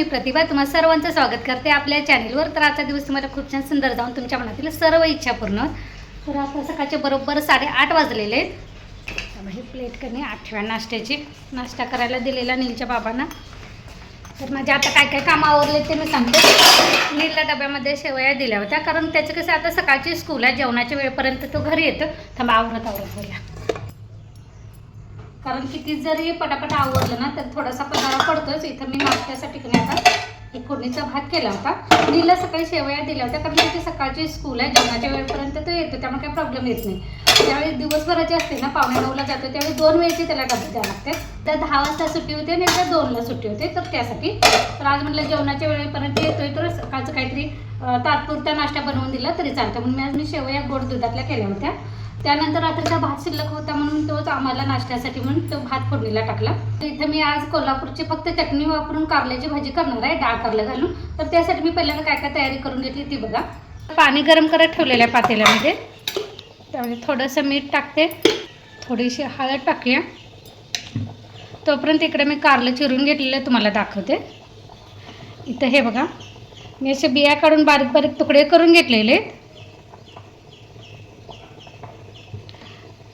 मी प्रतिभा तुम्हा सर्वांचं स्वागत करते. आपल्या चॅनेलवर तर आजचा दिवस तुम्हाला खूप छान सुंदर जाऊन तुमच्या मनातील सर्व इच्छा पूर्ण तर आता सकाळचे बरोबर साडेआठ वाजलेले आहेत. त्यामुळे प्लेट कमी आठव्या नाश्त्याची. नाश्ता करायला दिलेला नीलच्या बाबांना. तर माझे आता काय काय कामं आवरले ते मी सांगते. नीलला डब्यामध्ये शेवया दिल्या होत्या. कारण त्याचं कसं आता सकाळची स्कूल आहे जेवणाच्या वेळेपर्यंत तो घरी येतो. थांबा आवरत आवरत बोला. कारण किती जरी पटापट आवडलं ना तर थोडासा पदारा पडतोच. इथं मी नाश्त्यासाठी की आता एक फोडणीचा भात केला होता. नीला सकाळी शेवया दिल्या होत्या कारण त्याची सकाळची स्कूल आहे. जेवणाच्या वेळेपर्यंत तो येतो त्यामुळे काही प्रॉब्लेम येत नाही. त्यावेळी दिवसभराची असते ना पावणे नऊला जातो त्यावेळी दोन वेळची त्याला डबे द्यावं लागते. तर दहा वाजता सुट्टी होते आणि तर दोनला सुट्टी होते तर त्यासाठी. तर आज म्हटलं जेवणाच्या वेळेपर्यंत येतोय तर सकाळचं काहीतरी तात्पुरता नाश्ता बनवून दिला तरी चालतं. म्हणून मी आज मी शेवया गोड दुधातल्या केल्या होत्या. त्यानंतर रात्रीचा भात शिल्लक होता म्हणून तोच आम्हाला नाश्त्यासाठी म्हणून तो भात फोडणीला टाकला. तर इथं मी आज कोल्हापूरची फक्त चटणी वापरून कारल्याची भाजी करणार आहे डाळ कारलं घालून. तर त्यासाठी मी पहिल्यांदा काय काय तयारी करून घेतली ती बघा. पाणी गरम करत ठेवलेलं आहे पातेल्यामध्ये. त्यामध्ये थोडंसं मीठ टाकते. थोडीशी हळद टाकूया. तोपर्यंत इकडे मी कारलं चिरून घेतलेलं आहे तुम्हाला दाखवते. इथं हे बघा. मी असे बिया काढून बारीक बारीक तुकडे करून घेतलेले आहेत.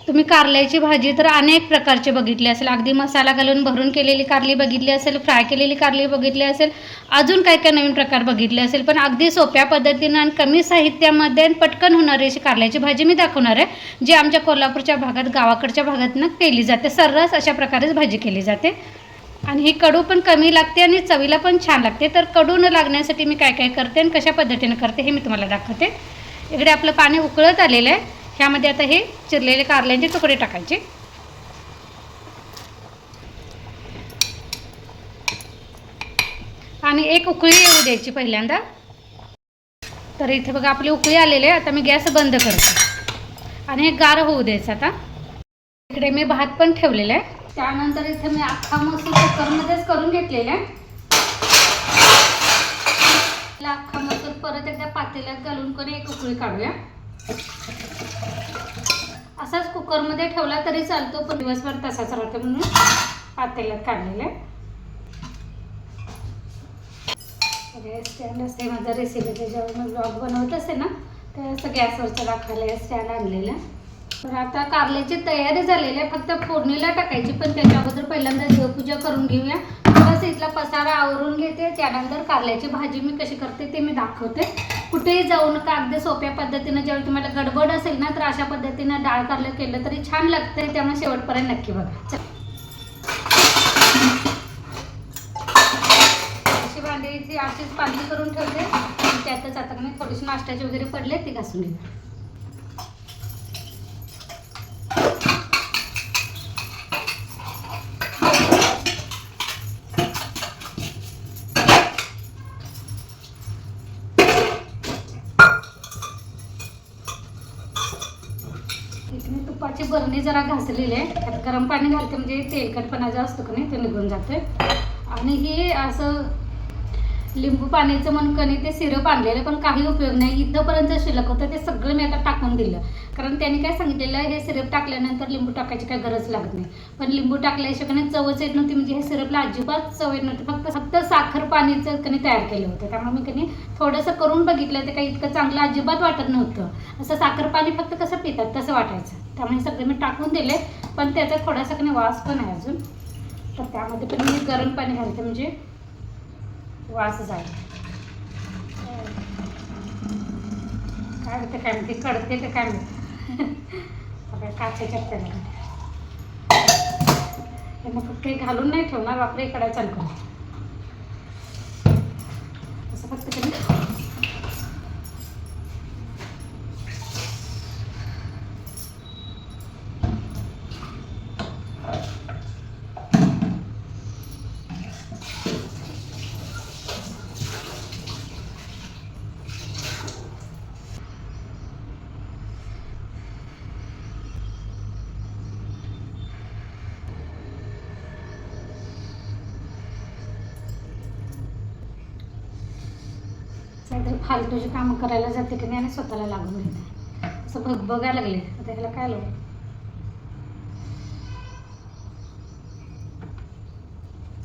तुम्ही कारल्याची भाजी तर अनेक प्रकारचे बघितली असेल. अगदी मसाला घालून भरून केलेली कारली बघितली असेल फ्राय केलेली कारली बघितली असेल अजून काय काय नवीन प्रकार बघितले असेल. पण अगदी सोप्या पद्धतीनं आणि कमी साहित्यामध्ये आणि पटकन होणारी अशी कारल्याची भाजी मी दाखवणार आहे जी आमच्या कोल्हापूरच्या भागात गावाकडच्या भागातनं केली जाते. सर्रास अशा प्रकारेच भाजी केली जाते. आणि ही कडू पण कमी लागते आणि चवीला पण छान लागते. तर कडू न लागण्यासाठी मी काय काय करते आणि कशा पद्धतीनं करते हे मी तुम्हाला दाखवते. इकडे आपलं पाणी उकळत आलेलं आहे. ह्यामध्ये आता हे चिरलेले कारल्यांचे तुकडे टाकायचे. आणि एक उकळी येऊ द्यायची पहिल्यांदा. तर इथे बघा आपली उकळी आलेली आहे. आता मी गॅस बंद करते. आणि हे गार होऊ द्यायचं आता. इकडे मी भात पण ठेवलेला आहे. त्यानंतर इथे मी अख्खा मसूर कुकरमध्येच करून घेतलेला आहे. अख्खा मसूर परत एकदा पातेल्यात घालून करून एक उकळी काढूया. असाच कुकरमध्ये ठेवला तरी चालतो पण दिवसभर तसाच राहतो म्हणून पातेल्यात काढलेलं आहे. स्टँड असते माझा रेसिपीचे जेव्हा मी ब्लॉग बनवत असते ना तर असं गॅसवरचं राखायला स्टँड आणलेलं आहे. तर आता कारल्याची तयारी झालेली आहे फक्त फोडणीला टाकायची पण त्याच्या अगोदर पहिल्यांदा देवपूजा करून घेऊया. बस इथला पसारा आवरून घेते त्यानंतर कारल्याची भाजी मी कशी करते ते मी दाखवते. कुठेही जाऊन का अगदी सोप्या पद्धतीनं ज्यावेळी तुम्हाला गडबड असेल ना तर अशा पद्धतीनं डाळ कारलं केलं तरी छान लागतं त्यामुळे शेवटपर्यंत नक्की बघा. अशी भांडी अशीच पाणी करून ठेवते. त्यातच आता मी थोडीशी नाश्त्याचे वगैरे पडले ती घासून घेते इथे मी तुपाची बरणी जरा घासलेली आहे. त्यात गरम पाणी घालते म्हणजे तेलकटपणा जो असतो का नाही तो निघून जातोय. आणि हे असं लिंबू पाण्याचं म्हणून कणी ते सिरप आणलेलं पण काही उपयोग नाही. इथंपर्यंत शिल्लक होतं ते सगळं मी आता टाकून दिलं. कारण त्यांनी काय सांगितलेलं हे सिरप टाकल्यानंतर लिंबू टाकायची काही गरज लागत नाही. पण लिंबू टाकल्याशिवाय कणी चवच येत नव्हती म्हणजे हे सिरपला अजिबात चव येत नव्हती. फक्त फक्त साखर पाणीचं कणी तयार केलं होतं. त्यामुळे मी कणी थोडंसं करून बघितलं ते काही इतकं चांगलं अजिबात वाटत नव्हतं. असं साखर पाणी फक्त कसं पितात तसं वाटायचं. त्यामुळे सगळे मी टाकून दिले पण त्याचा थोडासा कणी वास पण आहे अजून. तर त्यामध्ये पण मी गरम पाणी घालते म्हणजे वास जाईल. काय होतं काय म्हणते कळते तर काय म्हणते सगळ्या काचेच्या त्याला मग काही घालून नाही ठेवणार आपल्या इकडे चालू असं फक्त सगळे फालतूचे कामं करायला जाते की नाही आणि स्वतःला लागून घेते असं बघ बघायला लागले. आता ह्याला काय लावू?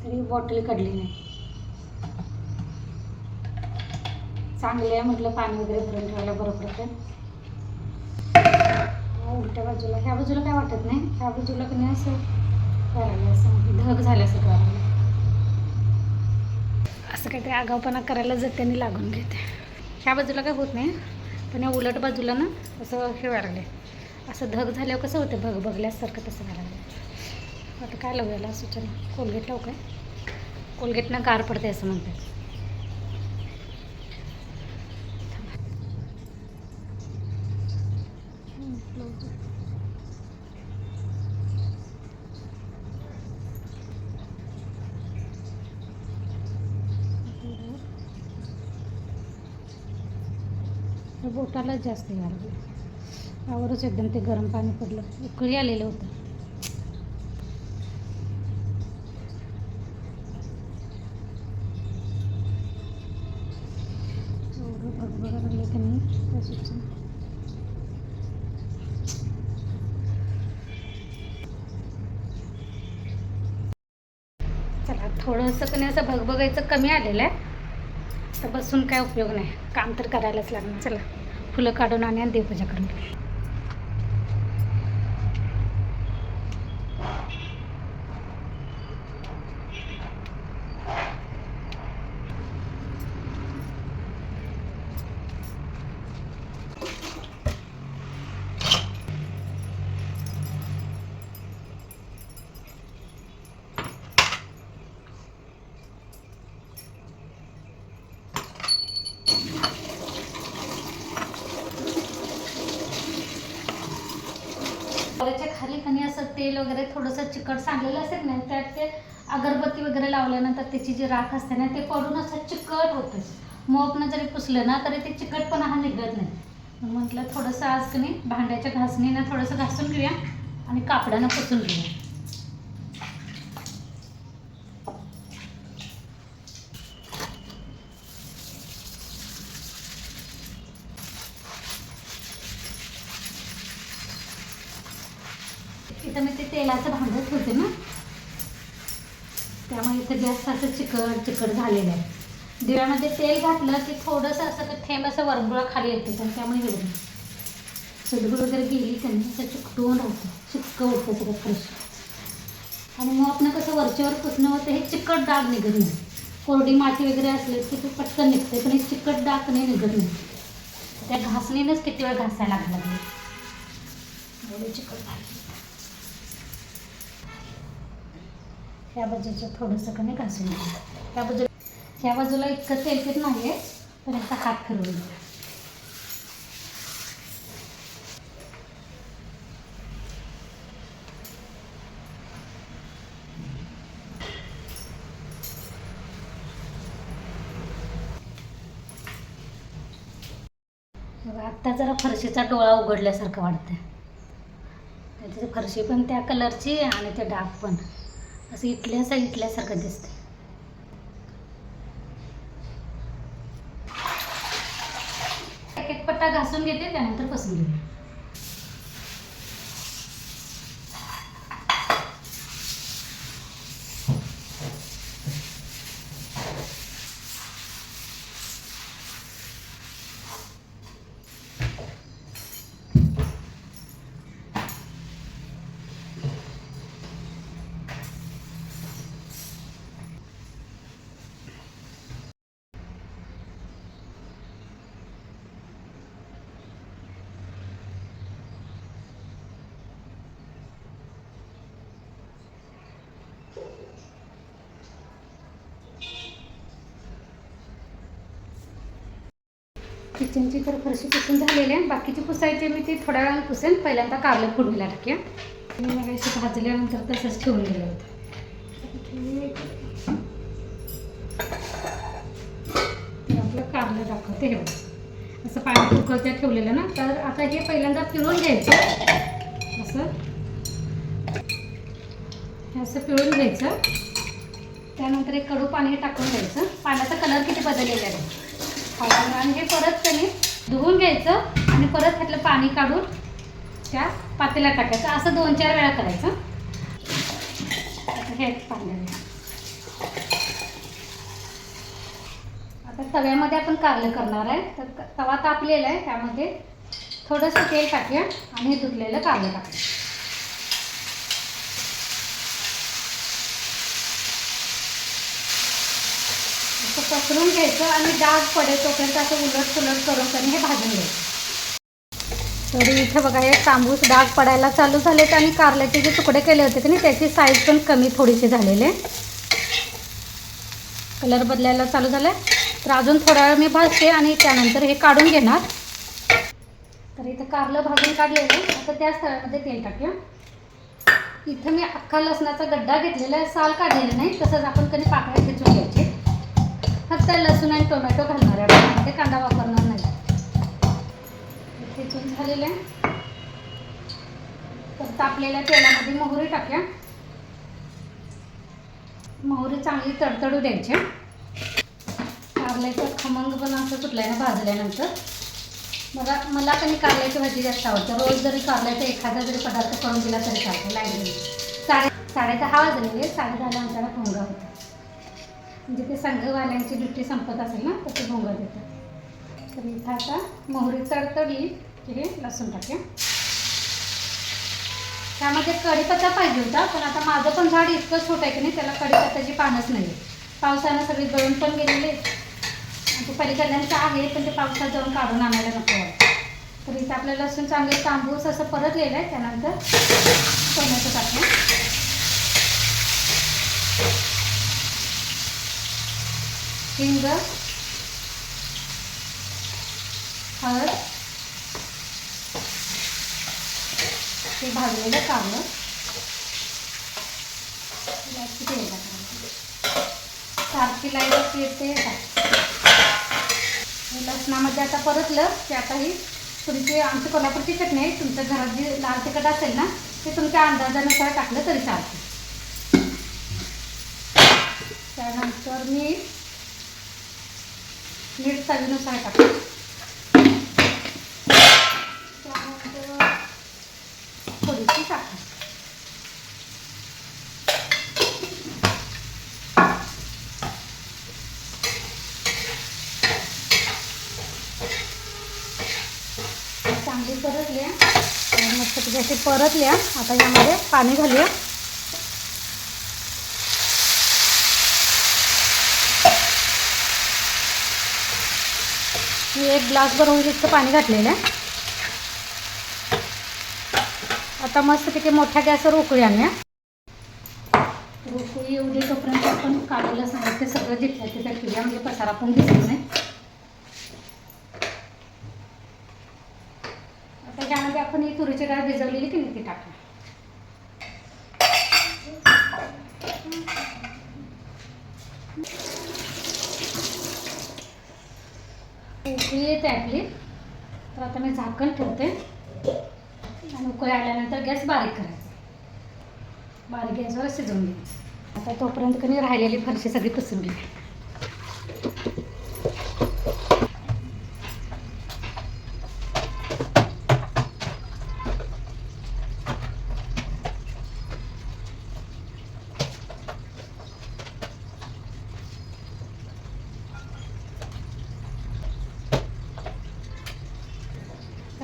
तरी बॉटल काढली नाही. चांगले आहे म्हटलं पाणी वगैरे भरून ठेवायला बरं पडतं. उलट्या बाजूला. ह्या बाजूला काय वाटत नाही. ह्या बाजूला की नाही असं करायला असं धग झाल्यासारखं काहीतरी आगावपणा करायला जर लागून घेते. ह्या बाजूला काय होत नाही पण या उलट बाजूला ना असं हे व्हायला लागले असं धग झाल्यावर कसं होतं भग बघल्यासारखं तसं व्हायला लागलं आता काय लावूयाला सूचना कोलगेट लावू काय? कोलगेटनं गार पडते असं म्हणतात. बोटाला जास्त यायला आवरच एकदम ते गरम पाणी पडलं. उकळी आलेलं होतं. एवढं लागलं त्यांनी त्या थोडंसं कधी असं भगभगायचं कमी आलेलं आहे. तर बसून काय उपयोग नाही. काम तर करायलाच लागणार. चला. फुलं काढून आणि आणि देवपूजा करून घेऊ. त्याच्याखाली खाली असं तेल वगैरे थोडंसं चिकट सांडलेलं असेल ना त्यात ते अगरबत्ती वगैरे लावल्यानंतर त्याची जी राख असते ना ते पडून असं चिकट होतं. मोपनं जरी पुसलं ना तरी ते चिकटपणा हा निघत नाही. म्हटलं थोडंसं आज की नाही भांड्याच्या घासणीनं थोडंसं घासून घेऊया आणि कापडानं पुसून घेऊया इथं मी ते तेलाचं भांडं ठेवते ना त्यामुळे इथं जास्त असं चिकट चिकट झालेलं आहे. दिव्यामध्ये तेल घातलं की थोडंसं असं थेंब असं वरबुळा खाली येते पण त्यामुळे वेगळं सदगुळ वगैरे गेली त्यांनी असं चिकटून राहतं. चिक्क उठतं सगळं फ्रेश आणि मग आपण कसं वरच्यावर पुसणं होतं हे चिकट डाग निघत नाही. कोरडी माती वगैरे असले की ते पटकन निघते पण हे चिकट डाग नाही निघत नाही. त्या घासणीनंच किती वेळ घासायला लागला चिकट झाली ह्या बाजूचं थोडंसं कमी घासून घ्या ह्या बाजूला ह्या बाजूला इतकं तेलकट नाही आहे पण याचा हात फिरवून घ्या. आत्ता जरा फरशीचा डोळा उघडल्यासारखं वाटतंय. त्याची फरशी पण त्या कलरची आणि ते डाग पण. असं इथल्यास इथल्यासारखं दिसतंय. एक एक पट्टा घासून घेते त्यानंतर पसून घेते. किचनची तर फरशी पुसून झालेली आहे. बाकीची पुसायची मी ती थोड्या वेळानं पुसेन. पहिल्यांदा कारलं फोडणीला टाकूया मी मग अशी भाजल्यानंतर तसंच ठेवून दिलं होतं ते आपलं कारलं दाखवते हे असं पाणी उकळत्या ठेवलेलं ना तर आता हे पहिल्यांदा पिळून घ्यायचं. असं. हे असं पिळून घ्यायचं. त्यानंतर एक कडू पाणी टाकून घ्यायचं. पाण्याचा कलर किती बदललेला आहे. पाण्यामुळे आणि हे परत त्याने धुवून घ्यायचं आणि परत त्यातलं पाणी काढून त्या पातेला टाकायचं. असं दोन चार वेळा करायचं. आता हे पाणी आता तव्यामध्ये आपण कारलं करणार आहे. तर तवा तापलेला आहे. त्यामध्ये थोडंसं तेल टाकूया आणि हे धुतलेलं कारलं टाकूया असं पसरून घ्यायचं आणि डाग पडेल तोपर्यंत असं उलट सुलट करून त्यांनी हे भाजून घ्यायचं. तर इथे बघा हे तांबूस डाग पडायला चालू झालेत आणि कारल्याचे जे तुकडे केले होते की त्याची साईज पण कमी थोडीशी झालेली कलर बदलायला चालू झालं तर अजून थोडा वेळ मी भाजते आणि त्यानंतर हे काढून घेणार. तर इथं कारलं भाजून काढलेलं आता त्याच तळ्यामध्ये तेल टाकूया. इथं मी अख्खा लसणाचा गड्डा घेतलेला आहे. साल काढलेलं नाही. तसंच आपण कधी पाकळ्या खेचून घ्यायचे. फक्त लसूण आणि टोमॅटो घालणार आहे आपण म्हणजे कांदा वापरणार नाही. खेचून झालेलं आहे. तर तापलेल्या तेलामध्ये मोहरी टाकूया. मोहरी चांगली तडतडू द्यायची. कारल्याचं खमंग पण असं सुटल्यानं भाजल्यानंतर. मला मला कधी कारल्याची भाजी जास्त आवडते. रोज जरी कारल्याचा एखादा जरी पदार्थ करून दिला तरी चालतो. लाइट साडे साडे दहा वाजलेले साडे दहाला आमच्याला भोंगा होता. म्हणजे ते संघवाल्यांची ड्युटी संपत असेल ना तर ते भोंगा देतात. तर इथं आता मोहरी तडतडली. की हे लसूण टाकूया. त्यामध्ये कढीपत्ता पाहिजे होता पण आता माझं पण झाड इतकं छोटं आहे की नाही त्याला कढीपत्त्याची पानच नाही. पावसानं सगळी गळून पण गेलेली आहेत. आणि ते पलीकडल्यांचं आहे पण ते पावसात जाऊन काढून आणायला नको तर इथं आपल्याला लसूण चांगले तांबूस असं परतलेलं आहे. त्यानंतर टोमॅटो टाकूया. हिंग हळद ते भाजलेलं कारलं सारखी लाइट येते. लसणामध्ये आता परतलं की आता ही तुमची आमची कोल्हापूरची चटणी आहे. तुमच्या घरात जी लाल तिखट असेल ना ते तुमच्या अंदाजानुसार टाकलं तरी चालतं. त्यानंतर मी मीठ चवीनुसार टाकू. त्यानंतर थोडीशी साखर चांगली परतल्या मस्त अशी परतल्या आता यामध्ये पाणी घालूया. मी एक ग्लास भरून इतकं पाणी घातलेलं आहे. आता मस्तपैकी मोठ्या गॅसवर उकळी आणूया. उकळी एवढी तोपर्यंत आपण काढलेलं साहित्य सगळं घेतलं तिथं ठेवूया. म्हणजे पसारा पण दिसत नाही. आता त्यामध्ये आपण ही तुरीची डाळ भिजवलेली की नाही ती टाकूया उकळी येते आपली तर आता मी झाकण ठेवते. आणि उकळी आल्यानंतर गॅस बारीक करायचा. बारीक गॅसवर शिजवून घ्यायचं. आता तोपर्यंत कधी राहिलेली फरशी सगळी पुसून घ्यायची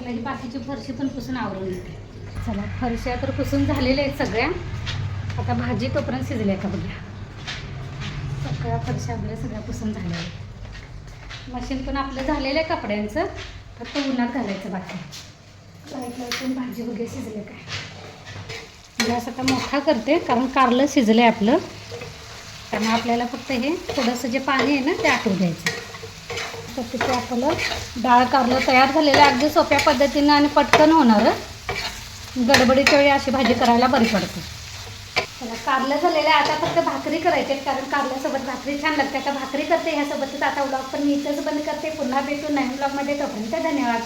त्याला ही बाकीची फरशी पण पुसून आवरून घेते. चला फरशा तर पुसून झालेल्या आहेत सगळ्या. आता भाजी तोपर्यंत शिजल्या का बघा सगळ्या फरशा आपल्या सगळ्या पुसून झालेल्या आहेत. मशीन पण आपलं झालेलं आहे कपड्यांचं. फक्त उन्हात घालायचं बाकी. लाइट लावून भाजी वगैरे शिजले काय. गॅस आता मोठा करते कारण कारलं शिजलं आहे आपलं. त्यामुळे आपल्याला फक्त हे थोडंसं जे पाणी आहे ना ते आटू द्यायचं तर तिथे आपलं डाळ कारलं तयार झालेलं आहे. अगदी सोप्या पद्धतीनं आणि पटकन होणार. गडबडीच्या वेळी अशी भाजी करायला बरी पडते. त्याला कारलं झालेलं आहे. आता फक्त भाकरी करायची आहेत कारण कारल्यासोबत भाकरी छान लागते. आता भाकरी करते ह्यासोबतच आता व्लॉग पण मी इथंच बंद करते. पुन्हा भेटू नाही व्लॉगमध्ये तोपर्यंत धन्यवाद.